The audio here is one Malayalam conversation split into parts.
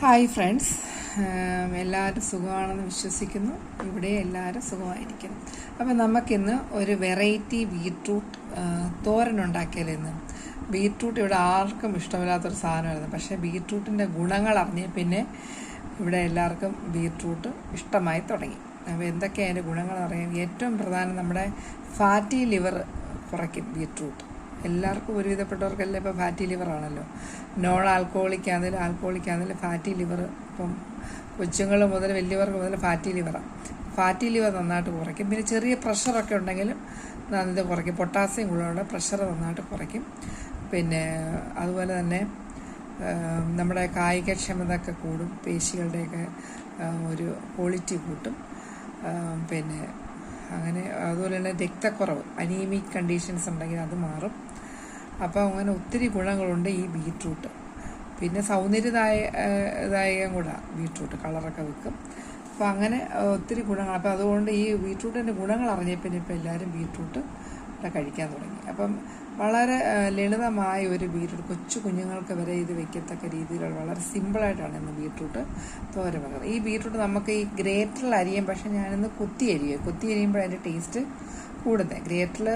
ഹായ് ഫ്രണ്ട്സ് എല്ലാവരും സുഖമാണെന്ന് വിശ്വസിക്കുന്നു. ഇവിടെ എല്ലാവരും സുഖമായിരിക്കുന്നു. അപ്പം നമുക്കിന്ന് ഒരു വെറൈറ്റി ബീട്രൂട്ട് തോരൻ ഉണ്ടാക്കിയാൽ ഇന്ന്? ബീട്രൂട്ട് ഇവിടെ ആർക്കും ഇഷ്ടമില്ലാത്തൊരു സാധനമായിരുന്നു. പക്ഷേ ബീട്രൂട്ടിന്റെ ഗുണങ്ങൾ അറിഞ്ഞ് പിന്നെ ഇവിടെ എല്ലാവർക്കും ബീട്രൂട്ട് ഇഷ്ടമായി തുടങ്ങി. അപ്പോൾ എന്തൊക്കെയാണ് അതിന്റെ ഗുണങ്ങൾ അറിയാം ഏറ്റവും പ്രധാനം നമ്മുടെ ഫാറ്റി ലിവർ കുറയ്ക്കും ബീട്രൂട്ട്. എല്ലാവർക്കും ഒരുവിധപ്പെട്ടവർക്കെല്ലാം ഇപ്പോൾ ഫാറ്റി ലിവർ ആണല്ലോ. നോൺ ആൽക്കോളിക് ആണെങ്കിലും ആൽക്കോളിക് ആണെങ്കിലും ഫാറ്റി ലിവർ ഇപ്പം കൊച്ചുങ്ങൾ മുതൽ വലിയവർക്ക് മുതൽ ഫാറ്റി ലിവറാണ് ഫാറ്റി ലിവർ നന്നായിട്ട് കുറയ്ക്കും. പിന്നെ ചെറിയ പ്രഷറൊക്കെ ഉണ്ടെങ്കിലും ഇത് കുറയ്ക്കും. പൊട്ടാസ്യം കൂടുതലുള്ള പ്രഷർ നന്നായിട്ട് കുറയ്ക്കും. പിന്നെ അതുപോലെ തന്നെ നമ്മുടെ കായികക്ഷമത ഒക്കെ കൂടും. പേശികളുടെയൊക്കെ ഒരു ക്വാളിറ്റി കൂട്ടും. പിന്നെ അങ്ങനെ അതുപോലെ തന്നെ രക്തക്കുറവ് അനീമിക് കണ്ടീഷൻസ് ഉണ്ടെങ്കിൽ അത് മാറും. അപ്പോൾ അങ്ങനെ ഒത്തിരി ഗുണങ്ങളുണ്ട് ഈ ബീട്രൂട്ട്. പിന്നെ സൗന്ദര്യദായ ദായകം കൂടെ ബീട്രൂട്ട് കളറൊക്കെ വെക്കും. അപ്പോൾ അങ്ങനെ ഒത്തിരി ഗുണങ്ങൾ. അപ്പോൾ അതുകൊണ്ട് ഈ ബീട്രൂട്ടിന്റെ ഗുണങ്ങൾ അറിഞ്ഞപ്പോൾ ഇപ്പോൾ എല്ലാവരും ബീട്രൂട്ട് കഴിക്കാൻ തുടങ്ങി. അപ്പം വളരെ ലളിതമായ ഒരു ബീട്രൂട്ട് കൊച്ചു കുഞ്ഞുങ്ങൾക്ക് വരെ ഇത് വെക്കത്തക്ക രീതിയിലുള്ള വളരെ സിമ്പിളായിട്ടാണ് ഇന്ന് ബീട്രൂട്ട് തോരൻ വെക്കുന്നത്. ഈ ബീട്രൂട്ട് നമുക്ക് ഈ ഗ്രേറ്ററിൽ അരിയും പക്ഷേ ഞാനിന്ന് കുത്തി അരിയും കുത്തി അരിയുമ്പോൾ അതിന്റെ ടേസ്റ്റ് കൂടുന്നത് ഗ്രേറ്ററിൽ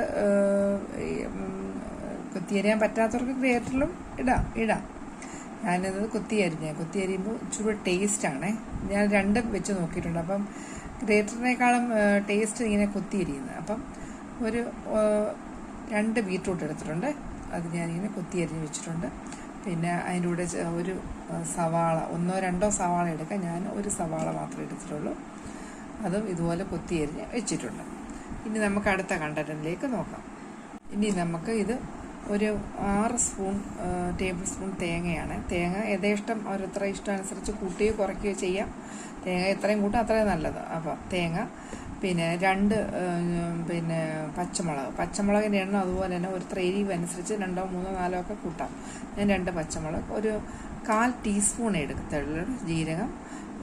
കുത്തി അരിയാൻ പറ്റാത്തവർക്ക് ഗ്രേറ്ററിലും ഇടാം ഇടാം. ഞാനത് കുത്തി കുത്തിയരിയുമ്പോൾ ഇച്ചിരി ടേസ്റ്റാണേ ഞാൻ രണ്ടും വെച്ച് നോക്കിയിട്ടുണ്ട്. അപ്പം ഗ്രേറ്ററിനേക്കാളും ടേസ്റ്റ് ഇങ്ങനെ കുത്തി അരിയുന്നത് അപ്പം ഒരു രണ്ട് ബീട്രൂട്ട് എടുത്തിട്ടുണ്ട്. അത് ഞാനിങ്ങനെ കുത്തി അരിഞ്ഞ് വെച്ചിട്ടുണ്ട്. പിന്നെ അതിന്റെ കൂടെ ഒരു സവാള ഒന്നോ രണ്ടോ സവാള എടുക്കാം ഞാൻ ഒരു സവാള മാത്രമേ എടുത്തിട്ടുള്ളൂ. അതും ഇതുപോലെ കുത്തിയരിഞ്ഞ് വെച്ചിട്ടുണ്ട്. ഇനി നമുക്ക് അടുത്ത കണ്ടന്റിലേക്ക് നോക്കാം. ഇനി നമുക്ക് ഇത് ഒരു ആറ് സ്പൂൺ ടേബിൾ സ്പൂൺ തേങ്ങയാണ്. തേങ്ങ യഥേഷ്ടം ഇഷ്ടം അനുസരിച്ച് കൂട്ടുകയോ കുറയ്ക്കുകയോ ചെയ്യാം. തേങ്ങ എത്രയും കൂട്ടും അത്രയും നല്ലത്. അപ്പോൾ തേങ്ങ പിന്നെ രണ്ട് പിന്നെ പച്ചമുളക്. പച്ചമുളകിന്റെ എണ്ണം അതുപോലെ തന്നെ ഒരു എരിവ് അനുസരിച്ച് രണ്ടോ മൂന്നോ നാലോ ഒക്കെ കൂട്ടാം. ഞാൻ രണ്ട് പച്ചമുളക് ഒരു കാൽ ടീസ്പൂൺ എടുക്കത്തുള്ളൂ ജീരകം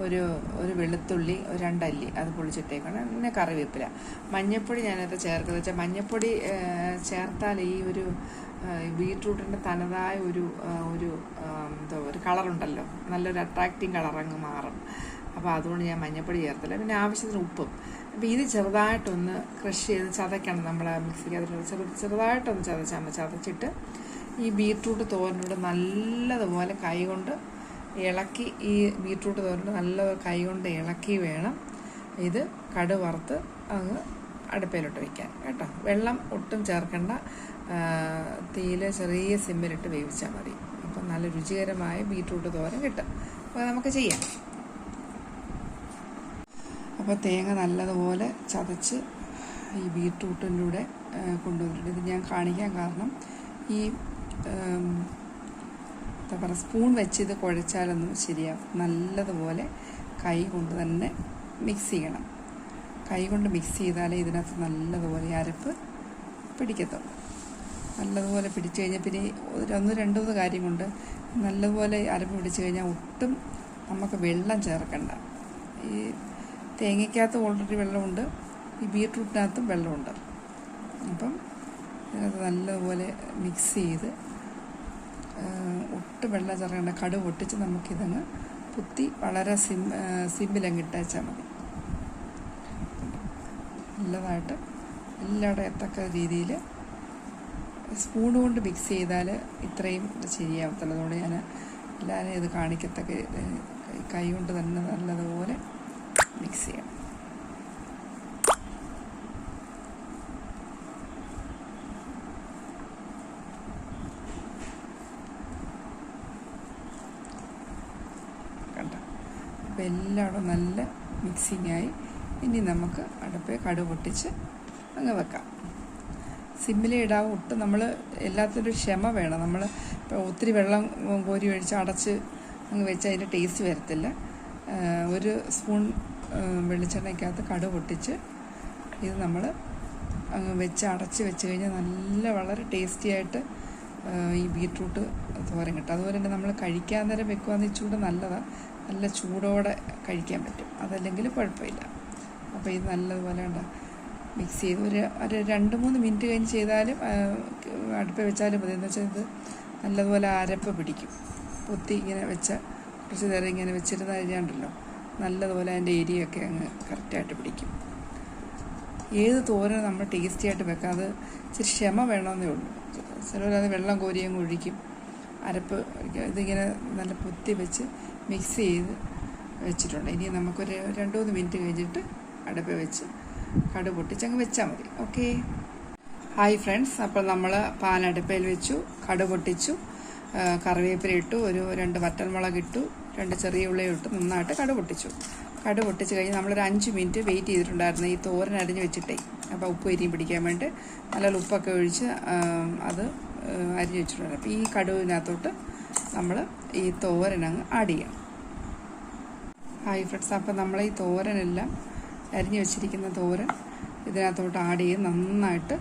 ഒരു ഒരു വെളുത്തുള്ളി ഒരു രണ്ടല്ലി അത് പൊളിച്ചിട്ടേക്കണം പിന്നെ കറിവേപ്പില. മഞ്ഞൾപ്പൊടി ഞാനത് ചേർക്കുന്നത്. വെച്ചാൽ മഞ്ഞൾപ്പൊടി ചേർത്താൽ ഈ ഒരു ബീട്രൂട്ടിന്റെ തനതായ ഒരു ഒരു എന്തോ ഒരു കളറുണ്ടല്ലോ. നല്ലൊരു അട്രാക്റ്റിംഗ് കളർ അങ്ങ് മാറും. അപ്പോൾ അതുകൊണ്ട് ഞാൻ മഞ്ഞപ്പൊടി ചേർത്തില്ല. പിന്നെ ആവശ്യത്തിന് ഉപ്പും. അപ്പോൾ ഇത് ചെറുതായിട്ടൊന്ന് ക്രഷ് ചെയ്ത് ചതയ്ക്കണം നമ്മൾ മിക്സിക്കകത്ത് ചെറു ചെറുതായിട്ടൊന്ന് ചതച്ചാൽ മതി. ചതച്ചിട്ട് ഈ ബീട്രൂട്ട് തോരനോട് നല്ലതുപോലെ കൈകൊണ്ട് ഇളക്കി ഈ ബീട്രൂട്ട് തോരനോട് നല്ല കൈകൊണ്ട് ഇളക്കി വേണം ഇത് കടുവറുത്ത് അങ്ങ് അടുപ്പയിലോട്ട് വയ്ക്കാൻ കേട്ടോ? വെള്ളം ഒട്ടും ചേർക്കേണ്ട. തീയിൽ ചെറിയ സിമ്മിലിട്ട് വേവിച്ചാൽ മതി. അപ്പം നല്ല രുചികരമായ ബീട്രൂട്ട് തോരൻ കിട്ടും. അപ്പോൾ നമുക്ക് ചെയ്യാം. അപ്പോൾ തേങ്ങ നല്ലതുപോലെ ചതച്ച് ഈ ബീട്രൂട്ടിന്റെ കൂടെ കൊണ്ടുവന്നിട്ടുണ്ട്. ഇത് ഞാൻ കാണിക്കാൻ കാരണം ഈ എന്താ പറയുക സ്പൂൺ വെച്ച് ഇത് കുഴച്ചാലൊന്നും ശരിയാവും നല്ലതുപോലെ കൈ കൊണ്ട് തന്നെ മിക്സ് ചെയ്യണം. കൈ കൊണ്ട് മിക്സ് ചെയ്താലേ ഇതിനകത്ത് നല്ലതുപോലെ അരപ്പ് പിടിക്കത്തുള്ളൂ. നല്ലതുപോലെ പിടിച്ചു കഴിഞ്ഞാൽ പിന്നെ ഒന്ന് രണ്ട് മൂന്ന് കാര്യം നല്ലതുപോലെ അരപ്പ് പിടിച്ചു കഴിഞ്ഞാൽ ഒട്ടും നമുക്ക് വെള്ളം ചേർക്കണ്ട. ഈ തേങ്ങയ്ക്കകത്ത് ഓൾറെഡി വെള്ളമുണ്ട്. ഈ ബീട്രൂട്ടിനകത്തും വെള്ളമുണ്ട്. അപ്പം ഇതിനകത്ത് നല്ലതുപോലെ മിക്സ് ചെയ്ത് ഒട്ടും വെള്ളം ചേർക്കേണ്ട. കടുവ് പൊട്ടിച്ച് നമുക്കിതങ്ങ് കുത്തി വളരെ സിം സിമ്പിലങ്ങ് ഇട്ടേച്ചാൽ മതി. നല്ലതായിട്ട് എല്ലാവരുടെ എത്തക്ക രീതിയിൽ സ്പൂൺ കൊണ്ട് മിക്സ് ചെയ്താൽ ഇത്രയും ശരിയാവത്തുള്ളൂ അതുകൊണ്ട് ഞാൻ എല്ലാവരും ഇത് കാണിക്കത്തക്ക കൈ കൊണ്ട് തന്നെ നല്ലതുപോലെ മിക്സ് ചെയ്യണം. കണ്ട? അപ്പോൾ എല്ലായിടും നല്ല മിക്സിങ് ആയി. ഇനി നമുക്ക് അടുപ്പേ കടു പൊട്ടിച്ച് അങ്ങ് വെക്കാം. സിമ്മിലെ ഇടാവും ഒട്ടും നമ്മൾ എല്ലാത്തിനും ക്ഷമ വേണം. നമ്മൾ ഇപ്പോൾ ഒത്തിരി വെള്ളം കോരി ഒഴിച്ച് അടച്ച് അങ്ങ് വെച്ച് അതിന്റെ ടേസ്റ്റ് വരത്തില്ല. ഒരു സ്പൂൺ വെളിച്ചെണ്ണയ്ക്കകത്ത് കടു പൊട്ടിച്ച് ഇത് നമ്മൾ അങ്ങ് വെച്ച് അടച്ച് വെച്ച് കഴിഞ്ഞാൽ നല്ല വളരെ ടേസ്റ്റി ആയിട്ട് ഈ ബീട്രൂട്ട് തോരൻ കിട്ടും. അതുപോലെ തന്നെ നമ്മൾ കഴിക്കാൻ നേരം വെക്കുകയെന്ന് വെച്ചുകൊണ്ട് നല്ലതാണ് നല്ല ചൂടോടെ കഴിക്കാൻ പറ്റും. അതല്ലെങ്കിൽ കുഴപ്പമില്ല. അപ്പോൾ ഇത് നല്ലതുപോലെ ഉണ്ട് മിക്സ് ചെയ്ത് ഒരു ഒരു രണ്ട് മൂന്ന് മിനിറ്റ് കഴിഞ്ഞ് ചെയ്താലും അടുപ്പ് വെച്ചാലും മതി. എന്ന് വെച്ചാൽ ഇത് നല്ലതുപോലെ അരപ്പ് പിടിക്കും. പൊത്തി ഇങ്ങനെ വെച്ച കുറച്ച് നേരം ഇങ്ങനെ വെച്ചിരുന്ന് കഴിഞ്ഞാണ്ടല്ലോ നല്ലതുപോലെ അതിന്റെ എരിയൊക്കെ അങ്ങ് കറക്റ്റായിട്ട് പിടിക്കും. ഏത് തോരൻ നമ്മൾ ടേസ്റ്റി ആയിട്ട് വെക്കാം. അത് ഇച്ചിരി ക്ഷമ വേണമെന്നേ ഉള്ളൂ. ചിലവരത് വെള്ളം കോരി അങ്ങ് ഒഴിക്കും. അരപ്പ് ഇതിങ്ങനെ നല്ല പൊത്തി വെച്ച് മിക്സ് ചെയ്ത് വെച്ചിട്ടുണ്ട്. ഇനി നമുക്കൊരു രണ്ട് മൂന്ന് മിനിറ്റ് കഴിഞ്ഞിട്ട് അടുപ്പ് വെച്ച് കടു പൊട്ടിച്ചങ്ങ് വെച്ചാൽ മതി. ഓക്കെ? Hi friends. അപ്പോൾ നമ്മൾ പാൻ അടുപ്പയിൽ വെച്ചു കടു പൊട്ടിച്ചു കറിവേപ്പില ഇട്ടു ഒരു രണ്ട് വറ്റൽമുളക് ഇട്ടു രണ്ട് ചെറിയ ഉള്ളി ഇട്ട് നന്നായിട്ട് കടു പൊട്ടിച്ചു. കടു പൊട്ടിച്ച് കഴിഞ്ഞ് നമ്മളൊരു അഞ്ച് മിനിറ്റ് വെയിറ്റ് ചെയ്തിട്ടുണ്ടായിരുന്നു. ഈ തോരൻ അരിഞ്ഞ് വെച്ചിട്ടേ. അപ്പോൾ ഉപ്പ് എരിയും പിടിക്കാൻ വേണ്ടി നല്ല ഉപ്പൊക്കെ ഒഴിച്ച് അത് അരിഞ്ഞ് വെച്ചിട്ടുണ്ട് അപ്പോൾ ഈ കടുവിനകത്തോട്ട് നമ്മൾ ഈ തോരനങ്ങ് ആഡ് ചെയ്യണം ഹായ് ഫ്രണ്ട്സ്. അപ്പം നമ്മൾ ഈ തോരനെല്ലാം അരിഞ്ഞു വെച്ചിരിക്കുന്ന തോരൻ ഇതിനകത്തോട്ട് ആഡ് ചെയ്ത് നന്നായിട്ട്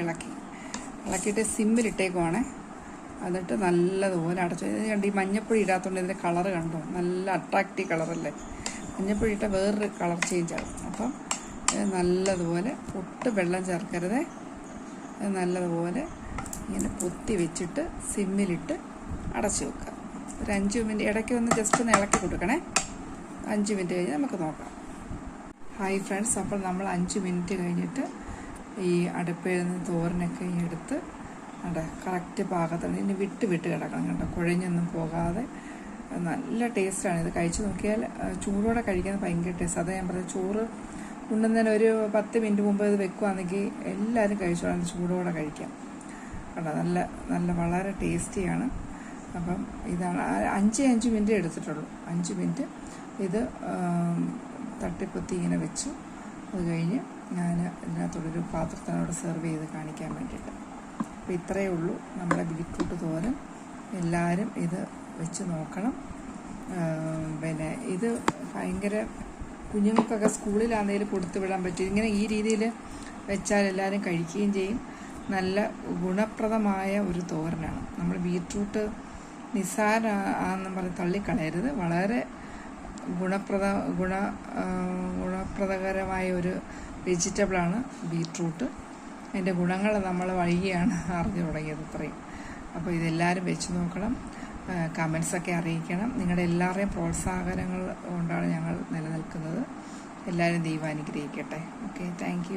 ഇളക്കി. ഇളക്കിയിട്ട് സിമ്മിലിട്ടേക്കുവാണേ എന്നിട്ട് നല്ലതുപോലെ അടച്ചു കണ്ട് ഈ മഞ്ഞപ്പൊടി ഇടാത്തതുകൊണ്ട് ഇതിന്റെ കളറ് കണ്ടോ? നല്ല അട്രാക്റ്റീവ് കളറല്ലേ മഞ്ഞപ്പൊടി ഇട്ട വേറൊരു കളർ ചേഞ്ച് ആകും അപ്പം നല്ലതുപോലെ പൊട്ട് വെള്ളം ചേർക്കരുതേ. നല്ലതുപോലെ ഇങ്ങനെ പൊത്തി വെച്ചിട്ട് സിമ്മിലിട്ട് അടച്ചു വെക്കുക. ഒരു അഞ്ച് മിനിറ്റ് ഇടയ്ക്ക് ഒന്ന് ജസ്റ്റ് ഒന്ന് ഇളക്കി കൊടുക്കണേ. അഞ്ച് മിനിറ്റ് കഴിഞ്ഞ് നമുക്ക് നോക്കാം. Hi friends. അപ്പോൾ നമ്മൾ അഞ്ച് മിനിറ്റ് കഴിഞ്ഞിട്ട് ഈ അടുപ്പിൽ നിന്ന് തോരനൊക്കെ എടുത്ത് അവിടെ കറക്റ്റ് പാകത്തിന് ഇനി വിട്ട് വിട്ട് കിടക്കണം കേട്ടോ. കുഴഞ്ഞൊന്നും പോകാതെ. നല്ല ടേസ്റ്റാണ് ഇത് കഴിച്ച് നോക്കിയാൽ ചൂടോടെ കഴിക്കാൻ ഭയങ്കര ടേസ്റ്റ് അതാ ഞാൻ പറഞ്ഞത് ചോറ് ഉണ്ണുന്നതിന് ഒരു പത്ത് മിനിറ്റ് മുമ്പ് ഇത് വെക്കുവാണെങ്കിൽ എല്ലാവരും കഴിച്ചോളാം. ചൂടോടെ കഴിക്കാം. കേട്ടോ നല്ല നല്ല വളരെ ടേസ്റ്റിയാണ് അപ്പം ഇതാണ് അഞ്ച് അഞ്ച് മിനിറ്റ് എടുത്തിട്ടുള്ളൂ. അഞ്ച് മിനിറ്റ് ഇത് തട്ടിപ്പൊത്തി ഇങ്ങനെ വെച്ചു. അത് കഴിഞ്ഞ് ഞാൻ ഇതിനകത്തോടൊരു പാത്രത്തിനോട് സെർവ് ചെയ്ത് കാണിക്കാൻ വേണ്ടിയിട്ട്. അപ്പോൾ ഇത്രയേ ഉള്ളൂ നമ്മുടെ ബീറ്റ്റൂട്ട് തോരൻ. എല്ലാവരും ഇത് വെച്ച് നോക്കണം. പിന്നെ ഇത് ഭയങ്കര കുഞ്ഞുങ്ങൾക്കൊക്കെ സ്കൂളിലാണെങ്കിലും കൊടുത്തു വിടാൻ പറ്റും. ഇങ്ങനെ ഈ രീതിയിൽ വെച്ചാൽ എല്ലാവരും കഴിക്കുകയും ചെയ്യും. നല്ല ഗുണപ്രദമായ ഒരു തോരനാണ്. നമ്മൾ ബീറ്റ്റൂട്ട് നിസ്സാര ആണെന്ന് പറഞ്ഞ് തള്ളിക്കളയരുത്. വളരെ ഗുണപ്രദ ഗുണ ഗുണപ്രദകരമായ ഒരു വെജിറ്റബിളാണ് ബീട്രൂട്ട്. അതിന്റെ ഗുണങ്ങൾ നമ്മൾ വഴിയാണ് അറിഞ്ഞു തുടങ്ങിയത് ഇത്രയും. അപ്പോൾ ഇതെല്ലാവരും വെച്ച് നോക്കണം കമൻസൊക്കെ അറിയിക്കണം. നിങ്ങളുടെ എല്ലാവരുടെയും പ്രോത്സാഹനങ്ങൾ കൊണ്ടാണ് ഞങ്ങൾ നിലനിൽക്കുന്നത്. എല്ലാവരും ദൈവം അനുഗ്രഹിക്കട്ടെ ഓക്കെ താങ്ക്